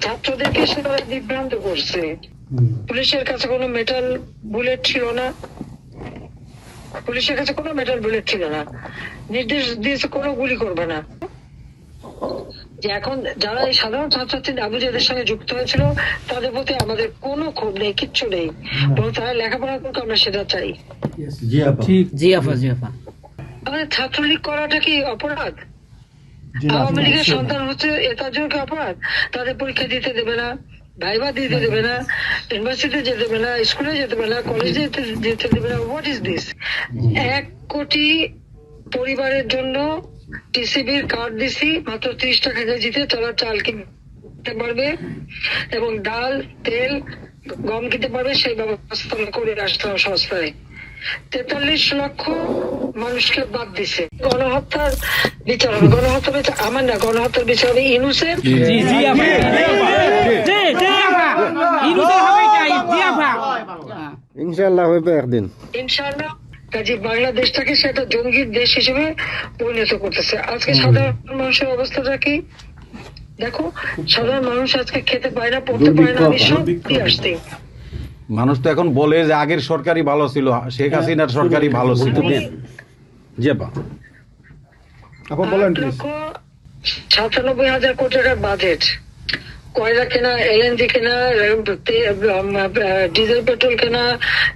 ছাত্রদেরকে বিভ্রান্ত করছে। পুলিশের কাছে কোনো মেটাল বুলেট ছিল না। পুলিশের কাছে কোনো মেটাল বুলেট ছিল না। নির্দেশ দিয়েছে কোনো গুলি করবে না। যে এখন যারা এই সাধারণ ছাত্রছাত্রী আবুজাদের সঙ্গে যুক্ত হয়েছিল তাদের প্রতি আমাদের কোনো ক্ষোভ নেই কিচ্ছু নেই। বরং তারা লেখাপড়া করুক আমরা সেটা চাই। জি আপা। জি আপা জি আপা। আমাদের ছাত্রলীগ করাটা কি অপরাধ? আওয়ামী লীগের সন্তান হচ্ছে অপরাধ তাদের পরীক্ষা দিতে দেবে না ভাইবা দিতে দেবে না ইউনিভার্সিটি যেতে দেবে না স্কুলে যেতে দেবে না কলেজে যেতে দেবে না হোয়াট ইজ দিস এক কোটি পরিবারের জন্য টিসিবির কার্ড দিছি মাত্র ত্রিশ টাকা কেজিতে তারা চাল কিনতে পারবে এবং ডাল তেল গম কিনতে পারবে সেই ব্যবস্থা করে আসলাম সস্তায়। তেতাল্লিশ লক্ষ মানুষকে বাদ দিছে গণহত্যার বিচার হবে গণহত্যার বিচার আমার না গণহত্যার বিচার হবে ইনুসের ইনশাল্লাহ হইবে একদিন ইনশাআল্লাহ কাজে বাংলাদেশটাকে সেটা জঙ্গির দেশ হিসেবে পরিণত করতেছে আজকে সাধারণ মানুষের অবস্থাটা কি দেখো সাধারণ মানুষ আজকে খেতে পায় না পড়তে পারে না আমি সব আসছি মানুষ তো এখন বলে যে আগের সরকারই ভালো ছিল শেখ হাসিনার সরকারই ভালো ছিল জি আপা আপা বলেন প্লিজ সাতানব্বই হাজার কোটি টাকার বাজেট কয়লা কেনা এলএনজি কেনা ডিজেল পেট্রোল কেনা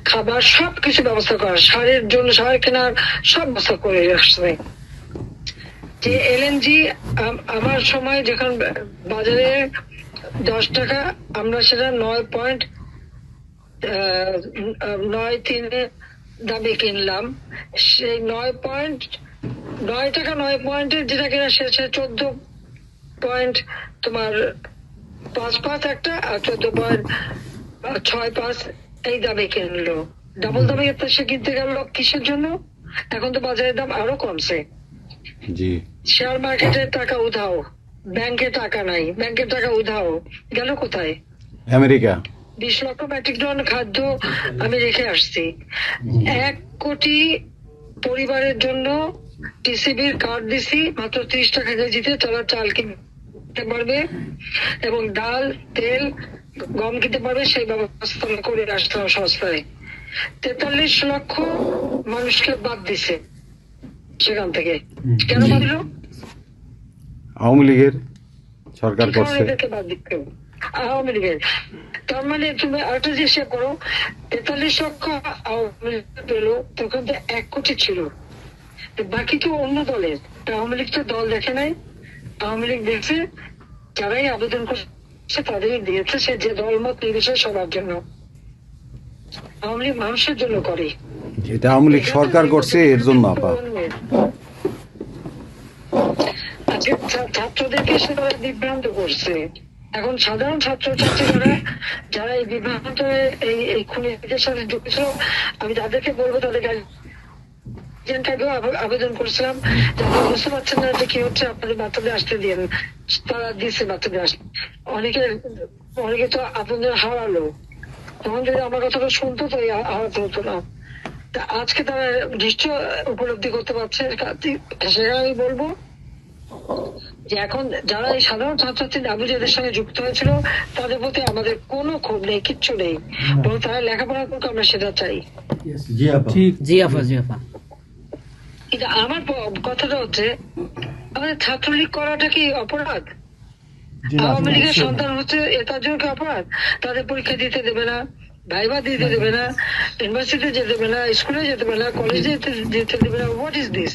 খাবার সব কিছু ব্যবস্থা করা। সারের জন্য সার কেনার সব ব্যবস্থা করে আসছে। যে এলএনজি আমার সময় যখন বাজারে দশ টাকা আমরা সেটা নয় পয়েন্ট নয় তিনে দামে কিনলাম। সেই নয় পয়েন্ট নয় টাকা নয় পয়েন্টের যেটা কিনা সে চোদ্দ পয়েন্ট তোমার পাঁচ পাঁচ একটা আর চোদ্দ পয়েন্ট ছয় পাঁচ এই দামে কিনলো। ডাবল দামে সে কিনতে গেল কিসের জন্য? এখন তো বাজারের দাম আরও কমছে। শেয়ার মার্কেটে টাকা উধাও। ব্যাংকে টাকা নাই। ব্যাংকের টাকা উধাও। গেল কোথায়? আমেরিকা। বিশ লক্ষ মেট্রিক টন খাদ্য আমি রেখে আসছি। এক কোটি পরিবারের জন্য টিসিবির কার্ড দিছি মাত্র ত্রিশ টাকা কেজিতে তারা চাল কিনতে পারবে এবং ডাল তেল গম কিনতে পারবে সেই ব্যবস্থা করে আসলাম সস্তায়। তেতাল্লিশ লক্ষ মানুষকে বাদ দিছে সেখান থেকে। কেন বাদল আওয়ামী লীগের সরকার করছে? বাদ দিতে হবে? আওয়ামী লীগের। তার মানে তুমি আরেকটা হিসাব করো তেতাল্লিশ লক্ষ আওয়ামী লীগ পেল তখন তো এক কোটি ছিল। বাকি তো অন্য দলের? আওয়ামী লীগ তো দল দেখে নাই। আওয়ামী লীগ দেখছে যারাই আবেদন করছে তাদেরই দিয়েছে সে যে দলমত নির্বিশেষে সবার জন্য। আওয়ামী লীগ মানুষের জন্য করে। যেটা আওয়ামী লীগ সরকার করছে এর জন্য আপা। ছাত্রদেরকে সে তারা বিভ্রান্ত করছে। এখন সাধারণ ছাত্রছাত্রীরা যারা এই বিভ্রান্ত এই এই খুনিদের সাথে যুক্ত, আমি তাদেরকে বলব, তাদের আবেদন করেছিলাম যারা বুঝতে পারছেন না যে কি হচ্ছে, আপনাদের বাচ্চাদের আসতে দিন তারা দিচ্ছে বাচ্চাদের আসতে অনেকে অনেকে তো আপনাদের হারালো। তখন যদি আমার কথাটা শুনতো তো হারাতে হতো না। তা আজকে তারা নিশ্চয় উপলব্ধি করতে পারছে। সেটা আমি বলব। যে এখন যারা এই সাধারণ ছাত্রছাত্রী আবুজাদের সঙ্গে যুক্ত হয়েছিল তাদের প্রতি আমাদের কোনো ক্ষোভ নেই কিচ্ছু নেই। বরং তারা লেখাপড়া করুক আমরা সেটা চাই। জি আপা। জি আপা কিন্তু আমার কথাটা হচ্ছে আমাদের ছাত্রলীগ করাটা কি অপরাধ? আওয়ামী লীগের সন্তান হচ্ছে এ তার জন্য কি অপরাধ? তাদের পরীক্ষা দিতে দেবে না ভাইবা দিতে দেবে না ইউনিভার্সিটি যেতে দেবে না স্কুলে যেতে দেবে না কলেজে যেতে- যেতে দেবে না what is this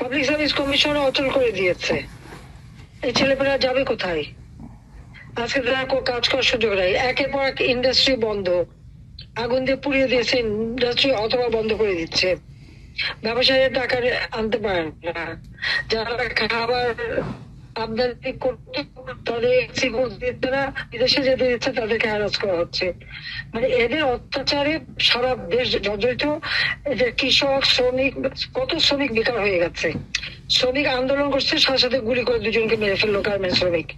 public service commission অচল করে দিয়েছে। এই ছেলেমেয়েরা যাবে কোথায়? আজকে তারা কাজ করার সুযোগ নাই। একের পর এক ইন্ডাস্ট্রি বন্ধ। আগুন দিয়ে পুড়িয়ে দিয়েছে ইন্ডাস্ট্রি অথবা বন্ধ করে দিচ্ছে। ব্যবসায়ীরা টাকা আনতে পারেন না। যারা খাবার আমদানি করতে তাদের দিচ্ছে বিদেশে যেতে দিচ্ছে তাদেরকে হ্যারাস করা হচ্ছে। মানে এদের অত্যাচারে সারা দেশ জর্জরিত। এদের কৃষক শ্রমিক কত শ্রমিক বেকার হয়ে গেছে। শ্রমিক আন্দোলন করছে সাথে সাথে গুলি করে দুজনকে মেরে ফেলল গার্মেন্ট শ্রমিক।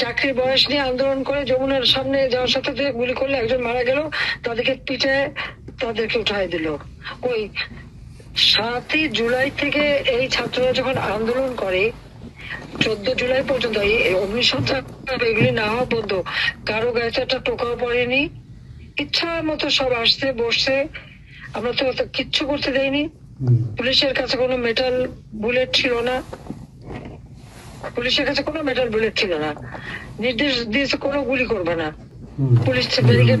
চাকরির বয়স নিয়ে আন্দোলন করে যমুনার সামনে যাওয়ার সাথে সাথে গুলি করলে একজন মারা গেল তাদেরকে পিঠে তাদেরকে উঠাই দিল। ওই সাতই জুলাই থেকে এই ছাত্ররা যখন আন্দোলন করে চোদ্দ জুলাই পর্যন্ত এই এগুলি না হওয়া পর্যন্ত কারও গায়ে একটা টোকাও পড়েনি। ইচ্ছা মতো সব আসছে বসছে। আমরা তো কিচ্ছু করতে দেয়নি পুলিশের কাছে কোনো মেটাল বুলেট ছিল না। পুলিশের কাছে কোনো মেটাল বুলেট ছিল না। নির্দেশ দিয়েছে কোনো গুলি করবে না। পুলিশ ব্যারিকেড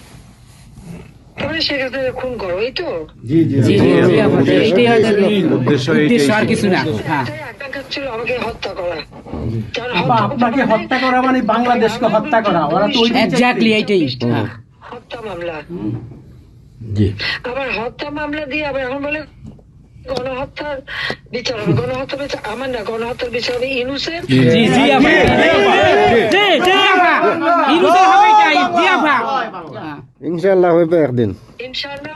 তারপরে সেখানে খুন করো এই তো? জি জি জি জি। জি আমাদের এইটাই হয়তো উদ্দেশ্য উদ্দেশ্য আর কিছু না হ্যাঁ। একটাই আকাঙ্ক্ষা ছিল আমাকে হত্যা করা। কারণ আপনাকে হত্যা করা মানে বাংলাদেশকে হত্যা করা। ওরা তো এক্স্যাক্টলি এইটাই। হ্যাঁ। হত্যা মামলা। জি। আবার হত্যা মামলা দিয়ে আবার এখন বলে গণহত্যার বিচার হবে গণহত্যার বিচার আমার না গণহত্যার বিচার হবে ইনুসের ইনশাল্লাহ জি আপা জি জি আপা ইনুসের হবে হ্যাঁ। ইনশাল্লাহ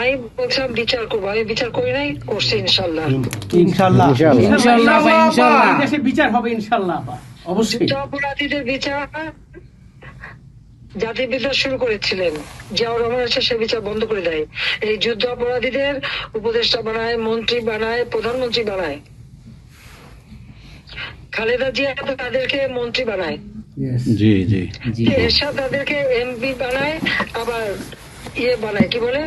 আমি বলছিলাম বিচার করব। আমি বিচার করি নাই করছি ইনশাল্লাহ। ইনশাল্লাহ। ইনশাআল্লাহ। ইনশাআল্লাহ আপা, ইনশাআল্লাহ। এই দেশে বিচার হবে ইনশাল্লাহ। অবশ্যই। অপরাধীদের বিচার জাতির বিচার শুরু করেছিলেন জিয়াউর রহমান এসে সে বিচার বন্ধ করে দেয়। এই যুদ্ধ অপরাধীদের উপদেষ্টা বানায় মন্ত্রী বানায় প্রধানমন্ত্রী বানায়। খালেদা জিয়া তো তাদেরকে মন্ত্রী বানায়। জি জি জি। এরশাদ তাদেরকে এমপি বানায় আবার ইয়ে বানায় কি বলে?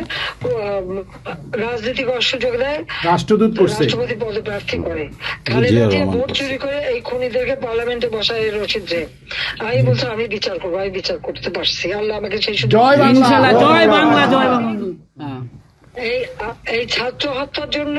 রাজনৈতিক সুযোগ দেয় রাষ্ট্রদূত করছে। রাষ্ট্রপতি পদে প্রার্থী করে। খালেদা জিয়া জিয়া ভোট চুরি করে এই খুনিদেরকে পার্লামেন্টে বসায় রশিদ যে আমি বলছি আমি বিচার করব আমি বিচার করতে পারছি। আল্লাহ আমাকে সেই সুযোগ জয় বাংলা। জয় বাংলা। জয় বাংলা। হ্যাঁ। এই এই ছাত্র হত্যার জন্য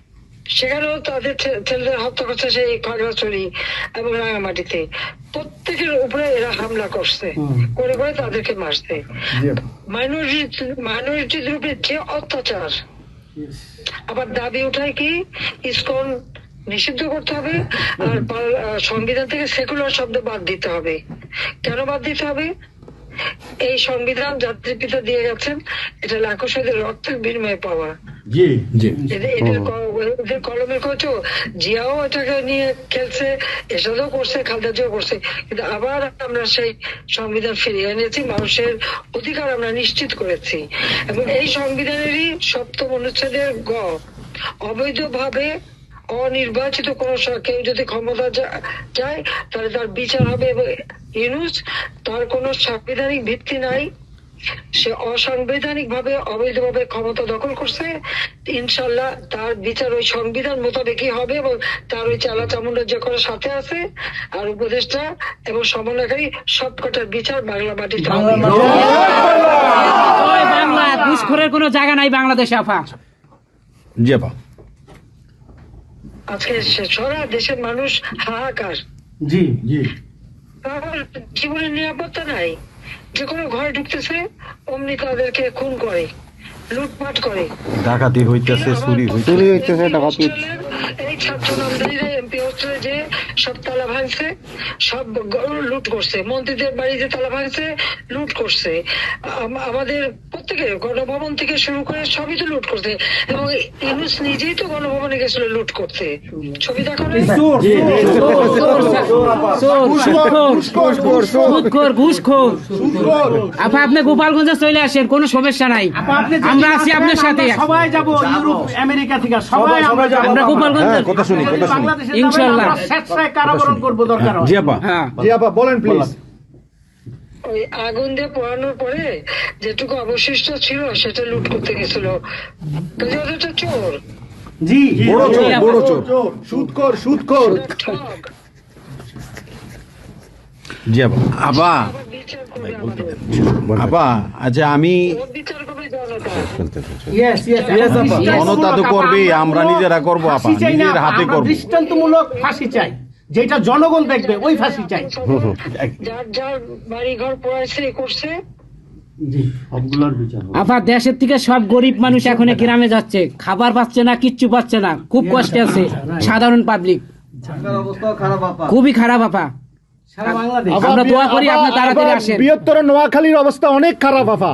সেখানেও তাদের ছেলেদের হত্যা করছে সেই খাগড়াছড়ি এবং রাঙামাটিতে। প্রত্যেকের উপরে এরা হামলা করছে। করে করে তাদেরকে মারছে। মাইনরিটি মাইনরিটিদের উপরে যে অত্যাচার আবার দাবি উঠায় কি? ইসকন নিষিদ্ধ করতে হবে আর সংবিধান থেকে সেকুলার শব্দ বাদ দিতে হবে। কেন বাদ দিতে হবে? এই সংবিধান জাতির পিতা দিয়ে গেছেন এটা লাখো রক্তের বিনিময়ে পাওয়া। জি। জি। এদের কলমের জিয়াও এটাকে নিয়ে খেলছে এসবও করছে খালদা জিয়াও করছে। কিন্তু আবার আমরা সেই সংবিধান ফিরিয়ে এনেছি মানুষের অধিকার আমরা নিশ্চিত করেছি। এবং এই সংবিধানেরই সপ্তম অনুচ্ছেদের গ অবৈধভাবে অনির্বাচিত কোন কেউ যদি ক্ষমতা যায় তাহলে তার বিচার হবে। এবং ইউনুস তার কোনো সাংবিধানিক ভিত্তি নাই। সে অসাংবিধানিক ভাবে অবৈধভাবে ক্ষমতা দখল করছে। ইনশাল্লাহ তার বিচার ওই সংবিধান মোতাবেকই হবে এবং তার ওই চালা চামুন্ডার যে করার সাথে আছে। আর উপদেষ্টা এবং সমন্বয়কারী সবকটার বিচার বাংলা মাটিতে বাংলা ঘুষখোরের কোনো জায়গা নাই বাংলাদেশে আফা। জি আপা আজকে সারা দেশের মানুষ হাহাকার। জি জি। জীবনের নিরাপত্তা নাই। যে কোনো ঘরে ঢুকতেছে অমনি তাদেরকে খুন করে লুটপাট করে। ডাকাতি হইতেছে চুরি হইতেছে চুরি হইতেছে, ডাকাতি। এই ছাত্র নামদারিরা এমপি হোস্টেলে যে সব তালা ভাঙছে সব লুট করছে মন্ত্রীদের বাড়িতে তালা ভাঙছে লুট করছে আমাদের প্রত্যেকের গণভবন থেকে শুরু করে সবই তো লুট করছে এবং ইউনুস নিজেই তো গণভবনে গেছিল লুট করতে ছবি দেখো আপা আপনি গোপালগঞ্জে চলে আসেন কোনো সমস্যা নাই আমরা আছি আপনার সাথে সবাই যাব ইউরোপ আমেরিকা থেকে সবাই আমরা আমরা গোপালগঞ্জ হ্যাঁ কথা শুনি কথা শুনি। বাংলাদেশে যাবেন, ইনশাল্লাহ। আমরা স্বেচ্ছায় কারাবরণ করব দরকার জি আপা। হ্যাঁ। জি আপা বলেন প্লিজ ওই আগুন দিয়ে পোড়ানোর পরে যেটুকু অবশিষ্ট ছিল সেটা লুট করতে গেছিল। ওটা চোর? জি বড় চোর বড় চোর। সুদকর সুদকর জি আপা। আচ্ছা আমি ইয়েস জনতা তো করবেই আমরা নিজেরা করব আপা নিজের হাতে করব। দৃষ্টান্তমূলক ফাঁসি চাই যেটা জনগণ দেখবে ওই ফাঁসি চাই। যার যার বাড়ি ঘর পড়াইছে করছে। দেশের থেকে সব গরিব মানুষ এখন গ্রামে যাচ্ছে। খাবার পাচ্ছে না কিচ্ছু পাচ্ছে না। খুব কষ্টে আছে সাধারণ পাবলিক। খুবই খারাপ আপা। আমরা দোয়া করি আপনার তাড়াতাড়ি আসেন। বৃহত্তর নোয়াখালীর অবস্থা অনেক খারাপ আপা।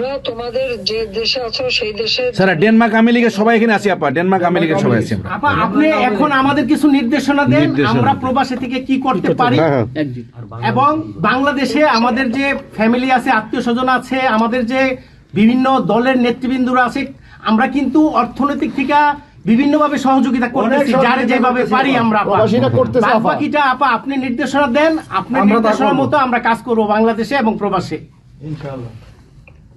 আমরা তোমাদের যে দেশে আছো সেই দেশে স্যার ডেনমার্ক আমেরিকা সবাই এখানে আছি আপা। ডেনমার্ক আমেরিকা সবাই আছি আপা আপনি এখন আমাদের কিছু নির্দেশনা দেন আমরা দেন। থেকে কি করতে পারি। একদম। এবং বাংলাদেশে আমাদের যে ফ্যামিলি আছে আত্মীয় স্বজন আছে আমাদের যে বিভিন্ন দলের নেতৃবৃন্দরা আছে আমরা কিন্তু অর্থনৈতিক থেকে বিভিন্নভাবে সহযোগিতা করতেছি যার যেভাবে পারি আমরা আপা। প্রবাসীরা করতেছে, বাদ আপা। বাকিটা আপা আপনি নির্দেশনা দেন আপনার নির্দেশনার মতো আমরা কাজ করব বাংলাদেশে এবং প্রবাসে।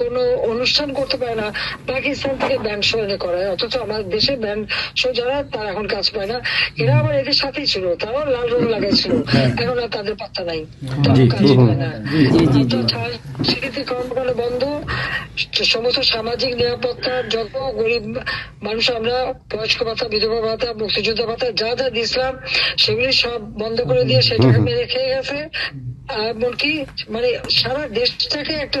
কোনো অনুষ্ঠান করতে পারে না পাকিস্তান থেকে ব্যান্ড এনে করায়। অথচ আমাদের দেশে ব্যান্ড শো যারা তারা এখন কাজ পায় না। এরা আবার এদের সাথেই ছিল তারাও লাল রং লাগাইছিল এখন আর তাদের পাত্তা নাই। তারাও কাজ পায় না। অর্থাৎ কর্মকাণ্ড বন্ধ সমস্ত সামাজিক নিরাপত্তা যত গরিব মানুষ আমরা বয়স্ক ভাতা বিধবা ভাতা মুক্তিযোদ্ধা ভাতা যা যা দিয়েছিলাম সেগুলি সব বন্ধ করে দিয়ে সেটাকে মেরে খেয়ে গেছে। এমনকি মানে সারা দেশটাকে একটা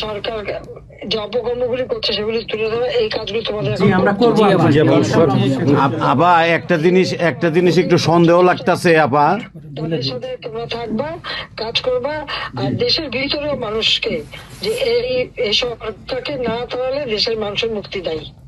সরকার যে অপকর্মগুলি করছে সেগুলি তুলে ধরা এই কাজগুলি তোমাদের আমরা করতে আপা। জি, আপা। আপ- আপা একটা জিনিস একটা জিনিস একটু সন্দেহ লাগতাছে আপা তাদের সাথে তোমরা থাকবা কাজ করবা আর দেশের ভিতরে মানুষকে যে এই এই সরকারকে না তাড়ালে দেশের মানুষের মুক্তি দেয়